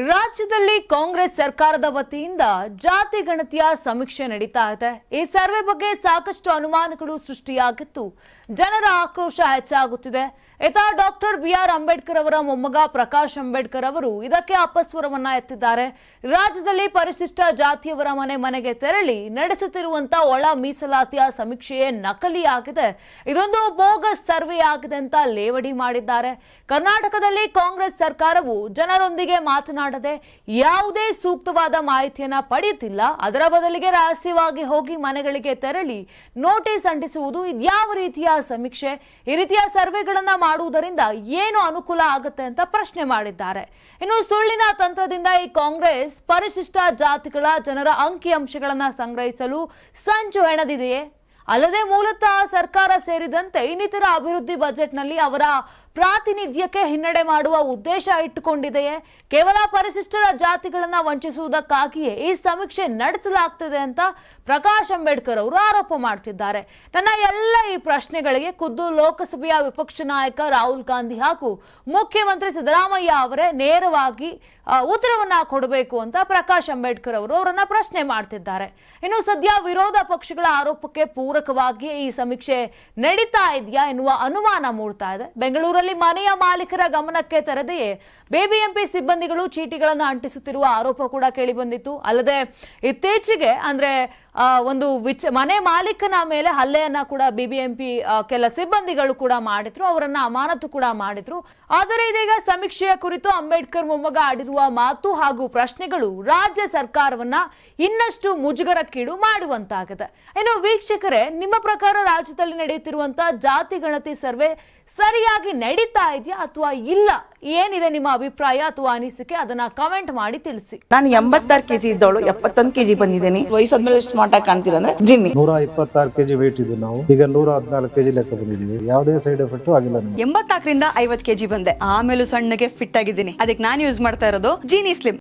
ರಾಜ್ಯದಲ್ಲಿ ಕಾಂಗ್ರೆಸ್ ಸರ್ಕಾರದ ವತಿಯಿಂದ ಜಾತಿ ಗಣತಿಯ ಸಮೀಕ್ಷೆ ನಡೀತಾ ಇದೆ. ಈ ಸರ್ವೆ ಬಗ್ಗೆ ಸಾಕಷ್ಟು ಅನುಮಾನಗಳು ಸೃಷ್ಟಿಯಾಗಿತ್ತು. ಜನರ ಆಕ್ರೋಶ ಹೆಚ್ಚಾಗುತ್ತಿದೆ. ಇತ ಡಾಕ್ಟರ್ ಬಿಆರ್ ಅಂಬೇಡ್ಕರ್ ಅವರ ಮೊಮ್ಮಗ ಪ್ರಕಾಶ್ ಅಂಬೇಡ್ಕರ್ ಅವರು ಇದಕ್ಕೆ ಅಪಸ್ವರವನ್ನ ಎತ್ತಿದ್ದಾರೆ. ರಾಜ್ಯದಲ್ಲಿ ಪರಿಶಿಷ್ಟ ಜಾತಿಯವರ ಮನೆ ಮನೆಗೆ ತೆರಳಿ ನಡೆಸುತ್ತಿರುವಂತಹ ಒಳ ಮೀಸಲಾತಿಯ ಸಮೀಕ್ಷೆಯೇ ನಕಲಿಯಾಗಿದೆ. ಇದೊಂದು ಬೋಗಸ್ ಸರ್ವೆ ಆಗಿದೆ ಅಂತ ಲೇವಡಿ ಮಾಡಿದ್ದಾರೆ. ಕರ್ನಾಟಕದಲ್ಲಿ ಕಾಂಗ್ರೆಸ್ ಸರ್ಕಾರವು ಜನರೊಂದಿಗೆ ಮಾತನಾಡದೆ ಯಾವುದೇ ಸೂಕ್ತವಾದ ಮಾಹಿತಿಯನ್ನ ಪಡೆಯುತ್ತಿಲ್ಲ. ಅದರ ಬದಲಿಗೆ ರಹಸ್ಯವಾಗಿ ಹೋಗಿ ಮನೆಗಳಿಗೆ ತೆರಳಿ ನೋಟಿಸ್ ಅಂಟಿಸುವುದು ಇದ್ಯಾವ ರೀತಿಯ ಸಮೀಕ್ಷೆ? ಈ ರೀತಿಯ ಸರ್ವೆಗಳನ್ನ ಮಾಡುವುದರಿಂದ ಏನು ಅನುಕೂಲ ಆಗುತ್ತೆ ಅಂತ ಪ್ರಶ್ನೆ ಮಾಡಿದ್ದಾರೆ. ಇನ್ನು ಸುಳ್ಳಿನ ತಂತ್ರದಿಂದ ಈ ಕಾಂಗ್ರೆಸ್ ಪರಿಶಿಷ್ಟ ಜಾತಿಗಳ ಜನರ ಅಂಕಿಅಂಶಗಳನ್ನ ಸಂಗ್ರಹಿಸಲು ಸಂಚು ಹೆಣದಿದೆಯೇ? ಅಲ್ಲದೆ ಮೂಲತಃ ಸರ್ಕಾರ ಸೇರಿದಂತೆ ಇನ್ನಿತರ ಅಭಿವೃದ್ಧಿ ಬಜೆಟ್ನಲ್ಲಿ ಅವರ ಪ್ರಾತಿನಿಧ್ಯಕ್ಕೆ ಹಿನ್ನಡೆ ಮಾಡುವ ಉದ್ದೇಶ ಇಟ್ಟುಕೊಂಡಿದೆಯೇ? ಕೇವಲ ಪರಿಶಿಷ್ಟರ ಜಾತಿಗಳನ್ನ ವಂಚಿಸುವುದಕ್ಕಾಗಿಯೇ ಈ ಸಮೀಕ್ಷೆ ನಡೆಸಲಾಗ್ತಿದೆ ಅಂತ ಪ್ರಕಾಶ್ ಅಂಬೇಡ್ಕರ್ ಅವರು ಆರೋಪ ಮಾಡ್ತಿದ್ದಾರೆ. ತನ್ನ ಎಲ್ಲ ಈ ಪ್ರಶ್ನೆಗಳಿಗೆ ಖುದ್ದು ಲೋಕಸಭೆಯ ವಿಪಕ್ಷ ನಾಯಕ ರಾಹುಲ್ ಗಾಂಧಿ ಹಾಗೂ ಮುಖ್ಯಮಂತ್ರಿ ಸಿದ್ದರಾಮಯ್ಯ ಅವರೇ ನೇರವಾಗಿ ಉತ್ತರವನ್ನ ಕೊಡಬೇಕು ಅಂತ ಪ್ರಕಾಶ್ ಅಂಬೇಡ್ಕರ್ ಅವರು ಅವರನ್ನ ಪ್ರಶ್ನೆ ಮಾಡ್ತಿದ್ದಾರೆ. ಇನ್ನು ಸದ್ಯ ವಿರೋಧ ಪಕ್ಷಗಳ ಆರೋಪಕ್ಕೆ ಪೂರಕವಾಗಿ ಈ ಸಮೀಕ್ಷೆ ನಡೀತಾ ಇದೆಯಾ ಎನ್ನುವ ಅನುಮಾನ ಮೂಡ್ತಾ ಇದೆ. ಬೆಂಗಳೂರಲ್ಲಿ ಮನೆಯ ಮಾಲೀಕರ ಗಮನಕ್ಕೆ ತರದೆಯೇ ಬಿಬಿಎಂಪಿ ಸಿಬ್ಬಂದಿಗಳು ಚೀಟಿಗಳನ್ನು ಅಂಟಿಸುತ್ತಿರುವ ಆರೋಪ ಕೂಡ ಕೇಳಿ ಬಂದಿತ್ತು. ಅಲ್ಲದೆ ಇತ್ತೀಚೆಗೆ ಅಂದ್ರೆ ಒಂದು ವಿಚ ಮನೆ ಮಾಲೀಕನ ಮೇಲೆ ಹಲ್ಲೆಯನ್ನ ಕೂಡ ಬಿಬಿಎಂಪಿ ಕೆಲ ಸಿಬ್ಬಂದಿಗಳು ಕೂಡ ಮಾಡಿದ್ರು. ಅವರನ್ನ ಅಮಾನತು ಕೂಡ ಮಾಡಿದ್ರು. ಆದರೆ ಇದೀಗ ಸಮೀಕ್ಷೆಯ ಕುರಿತು ಅಂಬೇಡ್ಕರ್ ಮೊಮ್ಮಗ ಆಡಿರುವ ಮಾತು ಹಾಗೂ ಪ್ರಶ್ನೆಗಳು ರಾಜ್ಯ ಸರ್ಕಾರವನ್ನ ಇನ್ನಷ್ಟು ಮುಜುಗರಕ್ಕೀಡು ಮಾಡುವಂತಾಗಿದೆ. ಇನ್ನು ವೀಕ್ಷಕರೇ ನಿಮ್ಮ ಪ್ರಕಾರ ರಾಜ್ಯದಲ್ಲಿ ನಡೆಯುತ್ತಿರುವಂತಹ ಜಾತಿ ಗಣತಿ ಸರ್ವೆ ಸರಿಯಾಗಿ ನಡೀತಾ ಇದೆಯಾ ಅಥವಾ ಇಲ್ಲ? ಏನಿದೆ ನಿಮ್ಮ ಅಭಿಪ್ರಾಯ ಅಥವಾ ಅನಿಸಿಕೆ? ಅದನ್ನ ಕಮೆಂಟ್ ಮಾಡಿ ತಿಳಿಸಿ. ನಾನು ಎಂಬತ್ತಾರು ಕೆಜಿ ಇದ್ದವಳು ಎಪ್ಪತ್ತೊಂದು ಕೆಜಿ ಬಂದಿದ್ದೀನಿ. ವಯಸ್ಸಾದ್ಮೇಲೆ ಎಷ್ಟು ಮಾಟ ಕಾಣ್ತೀರಾ ಅಂದ್ರೆ ಜಿನ್ನಿ. ನೂರ ಇಪ್ಪತ್ತಾರು ಕೆಜಿ ವೇಟ್ ಇದ್ದು ನಾವು. ಈಗ ನೂರ ಹದಿನಾಲ್ಕು ಕೆಜಿ ಲೆಕ್ಕ ಬಂದಿದ್ದೀವಿ. ಯಾವುದೇ ಸೈಡ್ ಎಫೆಕ್ಟ್ ಆಗಿಲ್ಲ ಎಂಬತ್ತಾಕರಿಂದ ಎಂಬತ್ನಾಲ್ಕರಿಂದ ಐವತ್ ಕೆಜಿ ಬಂದೆ. ಆಮೇಲೆ ಸಣ್ಣಗೆ ಫಿಟ್ ಆಗಿದ್ದೀನಿ. ಅದಕ್ಕೆ ನಾನು ಯೂಸ್ ಮಾಡ್ತಾ ಇರೋದು ಜೀನಿ ಸ್ಲಿಮ್